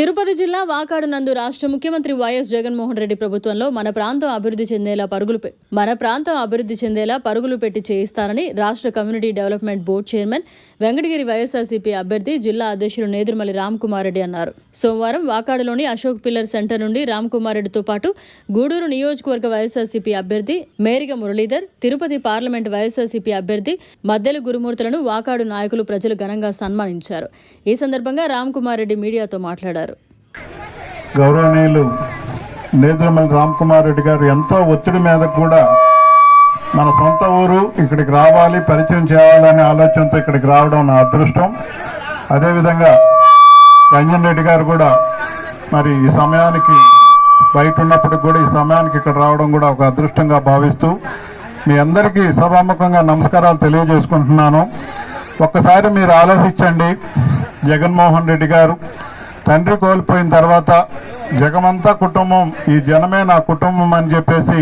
తిరుపతి జిల్లా వాకాడు నందు రాష్ట్ర ముఖ్యమంత్రి వైఎస్ జగన్మోహన్ రెడ్డి ప్రభుత్వంలో మన ప్రాంతం అభివృద్ధి చెందేలా పరుగులు పె- మన ప్రాంతం అభివృద్ధి చెందేలా పరుగులు పెట్టి చేయిస్తారని రాష్ట్ర community development board chairman Venkatagiri YSRCP అభ్యర్థి జిల్లా అధ్యక్షుడు నేదురుమల్లి రామ్కుమార్ రెడ్డి అన్నారు. సోమవారం వాకాడులోని అశోక్ పిల్లర్ సెంటర్ నుండి రామ్కుమార్ రెడ్డితో పాటు గూడూరు నియోజకవర్గ వైఎస్ఆర్సీపీ అభ్యర్థి మేరిగ మురళీధర్ తిరుపతి పార్లమెంట్ వైఎస్ఆర్సీపీ అభ్యర్థి మద్దెలు గురుమూర్తులను వాకాడు నాయకులు ప్రజలు ఘనంగా సన్మానించారు. ఈ సందర్భంగా రామ్ కుమార్ రెడ్డి మీడియాతో మాట్లాడారు. గౌరవనీయులు నేదురమల్లి రామ్కుమార్ రెడ్డి గారు ఎంతో ఒత్తిడి మీద కూడా మన సొంత ఊరు ఇక్కడికి రావాలి పరిచయం చేయాలనే ఆలోచనతో ఇక్కడికి రావడం నా అదృష్టం. అదేవిధంగా రంజన్ రెడ్డి గారు కూడా మరి ఈ సమయానికి బయట ఉన్నప్పటికి కూడా ఈ సమయానికి ఇక్కడ రావడం కూడా ఒక అదృష్టంగా భావిస్తూ మీ అందరికీ సభాముఖంగా నమస్కారాలు తెలియజేసుకుంటున్నాను. ఒక్కసారి మీరు ఆలోచించండి జగన్మోహన్ రెడ్డి గారు తండ్రి కోల్పోయిన తర్వాత జగమంతా కుటుంబం ఈ జనమే నా కుటుంబం అని చెప్పేసి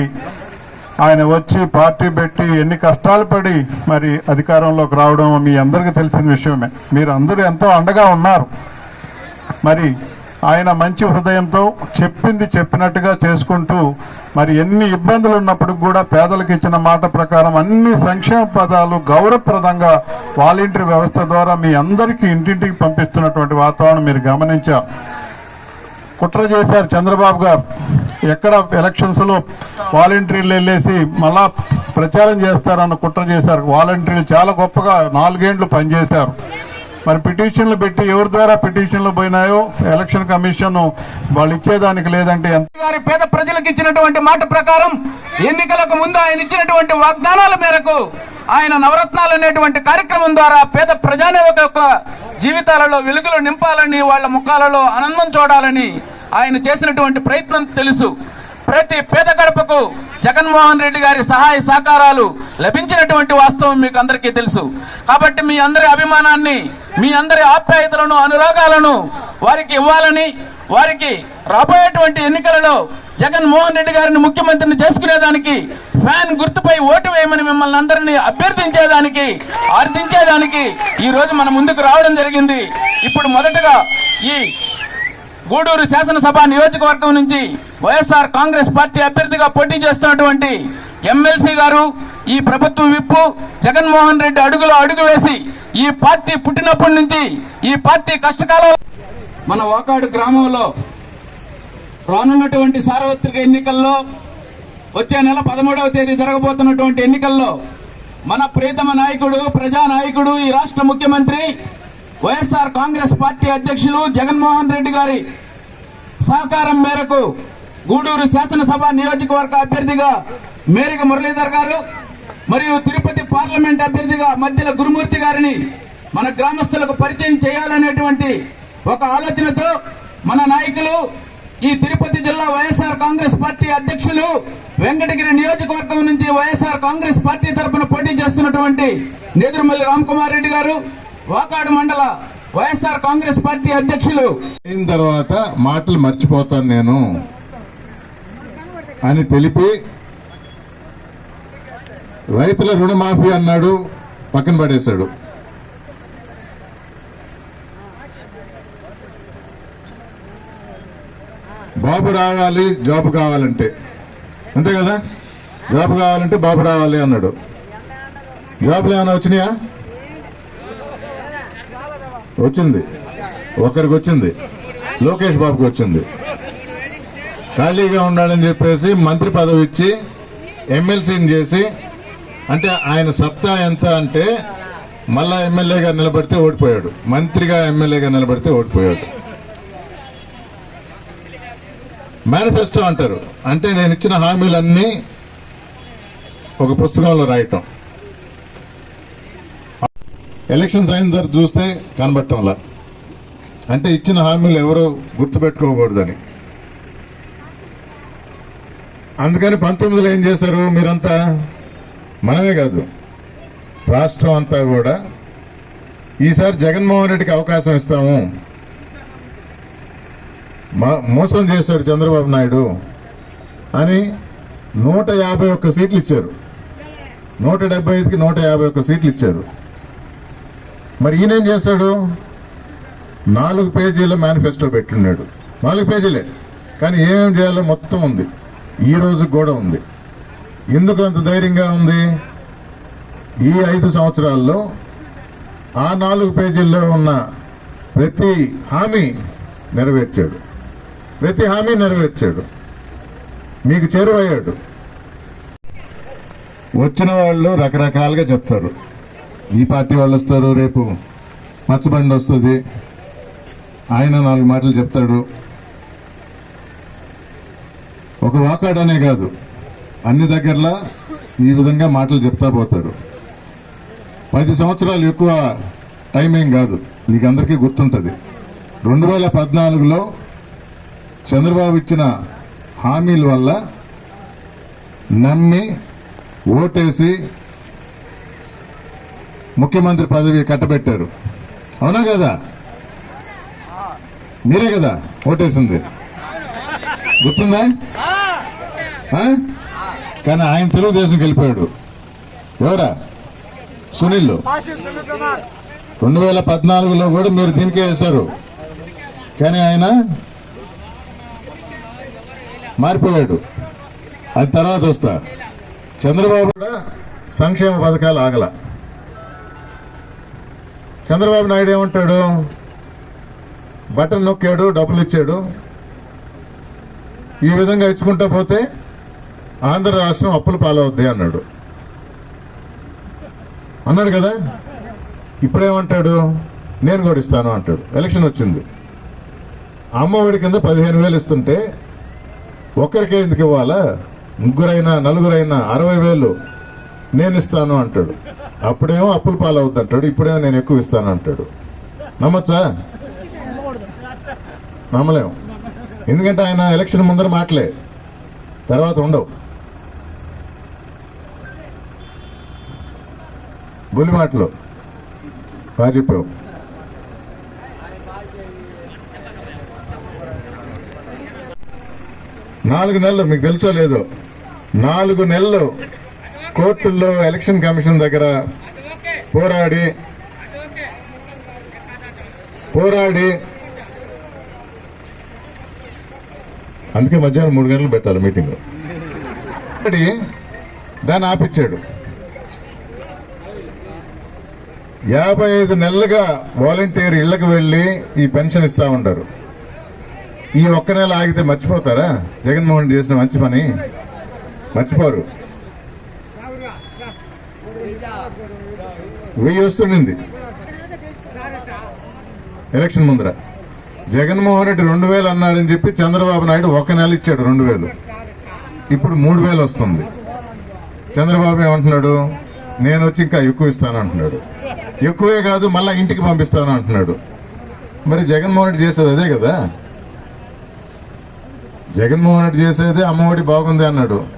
ఆయన వచ్చి పార్టీ పెట్టి ఎన్ని కష్టాలు పడి మరి అధికారంలోకి రావడం మీ అందరికీ తెలిసిన విషయమే. మీరు అందరూ ఎంతో అండగా ఉన్నారు. మరి ఆయన మంచి హృదయంతో చెప్పింది చెప్పినట్టుగా చేసుకుంటూ మరి ఎన్ని ఇబ్బందులు ఉన్నప్పుడు కూడా పేదలకు ఇచ్చిన మాట ప్రకారం అన్ని సంక్షేమ పదాలు గౌరవప్రదంగా వాలంటీర్ వ్యవస్థ ద్వారా మీ అందరికీ ఇంటింటికి పంపిస్తున్నటువంటి వాతావరణం మీరు గమనించారు. కుట్ర చేశారు చంద్రబాబు గారు. ఎక్కడ ఎలక్షన్స్లో వాలంటీర్లు వెళ్ళేసి మళ్ళా ప్రచారం చేస్తారన్న కుట్ర చేశారు. వాలంటీర్లు చాలా గొప్పగా నాలుగేండ్లు పనిచేశారు. మరి పిటిషన్లు పెట్టి ఎవరి ద్వారా పిటిషన్లు పోయినాయో ఎలక్షన్ కమిషన్ వాళ్ళు ఇచ్చేదానికి లేదంటే గారి పేద ప్రజలకు ఇచ్చినటువంటి మాట ప్రకారం ఎన్నికలకు ముందు ఆయన ఇచ్చినటువంటి వాగ్దానాల మేరకు ఆయన నవరత్నాలు అనేటువంటి కార్యక్రమం ద్వారా పేద ప్రజానిక యొక్క జీవితాలలో వెలుగులు నింపాలని వాళ్ళ ముఖాలలో ఆనందం చూడాలని ఆయన చేసినటువంటి ప్రయత్నం తెలుసు. ప్రతి పేద గడపకు జగన్మోహన్ రెడ్డి గారి సహాయ సహకారాలు లభించినటువంటి వాస్తవం మీకు అందరికీ తెలుసు. కాబట్టి మీ అందరి అభిమానాన్ని మీ అందరి ఆప్యాయతలను అనురాగాలను వారికి ఇవ్వాలని వారికి రాబోయేటువంటి ఎన్నికలలో జగన్మోహన్ రెడ్డి గారిని ముఖ్యమంత్రిని చేసుకునేదానికి ఫ్యాన్ గుర్తుపై ఓటు వేయమని మిమ్మల్ని అందరినీ అభ్యర్థించేదానికి ఆర్థించేదానికి ఈ రోజు మన ముందుకు రావడం జరిగింది. ఇప్పుడు మొదటగా ఈ గూడూరు శాసనసభ నియోజకవర్గం నుంచి వైఎస్ఆర్ కాంగ్రెస్ పార్టీ అభ్యర్థిగా పోటీ చేస్తున్నటువంటి ఎమ్మెల్సీ గారు ఈ ప్రభుత్వ విప్పు జగన్మోహన్ రెడ్డి అడుగులో అడుగు వేసి ఈ పార్టీ పుట్టినప్పటి నుంచి ఈ పార్టీ కష్టకాలం మన వాకాడు గ్రామంలో రానున్నటువంటి సార్వత్రిక ఎన్నికల్లో వచ్చే నెల పదమూడవ తేదీ జరగబోతున్నటువంటి ఎన్నికల్లో మన ప్రీతమ నాయకుడు ప్రజా నాయకుడు ఈ రాష్ట్ర ముఖ్యమంత్రి వైఎస్ఆర్ కాంగ్రెస్ పార్టీ అధ్యక్షులు జగన్మోహన్ రెడ్డి గారి సహకారం మేరకు గూడూరు శాసనసభ నియోజకవర్గ అభ్యర్థిగా మేరిక మురళీధర్ గారు మరియు తిరుపతి పార్లమెంట్ అభ్యర్థిగా మధ్యల గురుమూర్తి గారిని మన గ్రామస్తులకు పరిచయం చేయాలనేటువంటి ఒక ఆలోచనతో మన నాయకులు ఈ తిరుపతి జిల్లా వైఎస్ఆర్ కాంగ్రెస్ పార్టీ అధ్యక్షులు వెంకటగిరి నియోజకవర్గం నుంచి వైఎస్ఆర్ కాంగ్రెస్ పార్టీ తరఫున పోటీ చేస్తున్నటువంటి నేదురుమల్లి రామ్ కుమార్ రెడ్డి గారు వాకాడు మండల వైఎస్ఆర్ కాంగ్రెస్ పార్టీ అధ్యక్షులు. అయిన తర్వాత మాటలు మర్చిపోతాను నేను అని తెలిపి రైతుల రుణమాఫీ అన్నాడు పక్కన పడేశాడు. బాబు రావాలి జాబ్ కావాలంటే. అంతే కదా? జాబ్ కావాలంటే బాబు రావాలి అన్నాడు. జాబ్లు ఏమైనా వచ్చినాయా? వచ్చింది. ఒకరికి వచ్చింది. లోకేష్ బాబుకి వచ్చింది. ఖాళీగా ఉన్నాడని చెప్పేసి మంత్రి పదవి ఇచ్చి ఎమ్మెల్సీని చేసి అంటే ఆయన సత్తా ఎంత అంటే మళ్ళా ఎమ్మెల్యేగా నిలబడితే ఓడిపోయాడు. మంత్రిగా ఎమ్మెల్యేగా నిలబడితే ఓడిపోయాడు. మేనిఫెస్టో అంటారు. అంటే నేను ఇచ్చిన హామీలన్నీ ఒక పుస్తకంలో రాయటం. ఎలక్షన్స్ అయిన తర్వాత చూస్తే కనబట్టంలా అంటే ఇచ్చిన హామీలు ఎవరో గుర్తుపెట్టుకోకూడదని. అందుకని పంతొమ్మిదిలో ఏం చేశారు? మీరంతా మనమే కాదు రాష్ట్రం అంతా కూడా ఈసారి జగన్మోహన్ రెడ్డికి అవకాశం ఇస్తాము. మోసం చేశాడు చంద్రబాబు నాయుడు అని నూట యాభై ఒక్క సీట్లు ఇచ్చారు. నూట డెబ్బై ఐదుకి నూట యాభై ఒక్క సీట్లు ఇచ్చారు. మరి ఈయనేం చేశాడు? నాలుగు పేజీల మేనిఫెస్టో పెట్టున్నాడు. నాలుగు పేజీలే. కానీ ఏమేమి చేయాలో మొత్తం ఉంది. ఈ రోజు కూడా ఉంది. ఎందుకు అంత ధైర్యంగా ఉంది? ఈ ఐదు సంవత్సరాల్లో ఆ నాలుగు పేజీల్లో ఉన్న ప్రతి హామీ నెరవేర్చాడు. ప్రతి హామీ నెరవేర్చాడు. మీకు చేరువయ్యాడు. వచ్చిన వాళ్ళు రకరకాలుగా చెప్తారు. ఈ పార్టీ వాళ్ళు వస్తారు రేపు. మచ్చబండి వస్తుంది. ఆయన నాలుగు మాటలు చెప్తాడు. ఒక వాకాడనే కాదు. అన్ని దగ్గరలా ఈ విధంగా మాటలు చెప్తా పోతారు. పది సంవత్సరాలు ఎక్కువ టైం ఏం కాదు. మీకు అందరికీ గుర్తుంటుంది. రెండు వేల పద్నాలుగులో చంద్రబాబు ఇచ్చిన హామీల వల్ల నమ్మి ఓటేసి ముఖ్యమంత్రి పదవి కట్టబెట్టారు. అవునా కదా? మీరే కదా ఓటేసింది. గుర్తుందా? ఆ? కానీ ఆయన తెలుగుదేశంకి వెళ్ళిపోయాడు. ఎవరా? సునీల్ రెండు వేల పద్నాలుగులో కూడా మీరు దీనికే వేశారు. కానీ ఆయన మారిపోయాడు. అది తర్వాత వస్తా. చంద్రబాబు కూడా సంక్షేమ పథకాలు ఆగల. చంద్రబాబు నాయుడు ఏమంటాడు? బటన్ నొక్కాడు డబ్బులు ఇచ్చాడు. ఈ విధంగా ఇచ్చుకుంటా పోతే ఆంధ్ర రాష్ట్రం అప్పుల పాలవుద్ది అన్నాడు. అన్నాడు కదా? ఇప్పుడేమంటాడు? నేను కూడా ఇస్తాను అంటాడు. ఎలక్షన్ వచ్చింది. అమ్మ ఒడి కింద పదిహేను వేలు ఇస్తుంటే ఒక్కరికే ఎందుకు ఇవ్వాలా? ముగ్గురైనా నలుగురైనా అరవై వేలు నేను ఇస్తాను అంటాడు. అప్పుడేమో అప్పుల పాలవుద్ది అంటాడు ఇప్పుడేమో నేను ఎక్కువ ఇస్తాను అంటాడు నమ్మొచ్చా? నమ్మలేం ఎందుకంటే ఆయన ఎలక్షన్ ముందర మాటలే. తర్వాత ఉండవు. బులి మాటలు. బాగా చెప్పావు నాలుగు నెలలు మీకు తెలుసో లేదో? నాలుగు నెలలు. కోర్టుల్లో ఎలక్షన్ కమిషన్ దగ్గర పోరాడి పోరాడి అందుకే మధ్యాహ్నం మూడు గంటలు పెట్టాలి మీటింగ్. దాన్ని ఆపిచ్చాడు. యాభై ఐదు నెలలుగా వాలంటీర్ ఇళ్ళకు వెళ్ళి ఈ పెన్షన్ ఇస్తా ఉంటారు ఈ ఒక్క నెల ఆగితే మర్చిపోతారా? జగన్మోహన్ చేసిన మంచి పని? మర్చిపోరు. వెయ్యి వస్తుండింది. ఎలక్షన్ ముందర. జగన్మోహన్ రెడ్డి రెండు వేలు అన్నాడని చెప్పి చంద్రబాబు నాయుడు ఒక నెల ఇచ్చాడు రెండు వేలు. ఇప్పుడు మూడు వేలు వస్తుంది. చంద్రబాబు ఏమంటున్నాడు? నేను వచ్చి ఇంకా ఎక్కువ ఇస్తాను అంటున్నాడు. ఎక్కువే కాదు మళ్ళా ఇంటికి పంపిస్తాను అంటున్నాడు. మరి జగన్మోహన్ రెడ్డి చేసేది అదే కదా? జగన్మోహన్ రెడ్డి చేసేదే అమ్మఒడి బాగుంది అన్నాడు.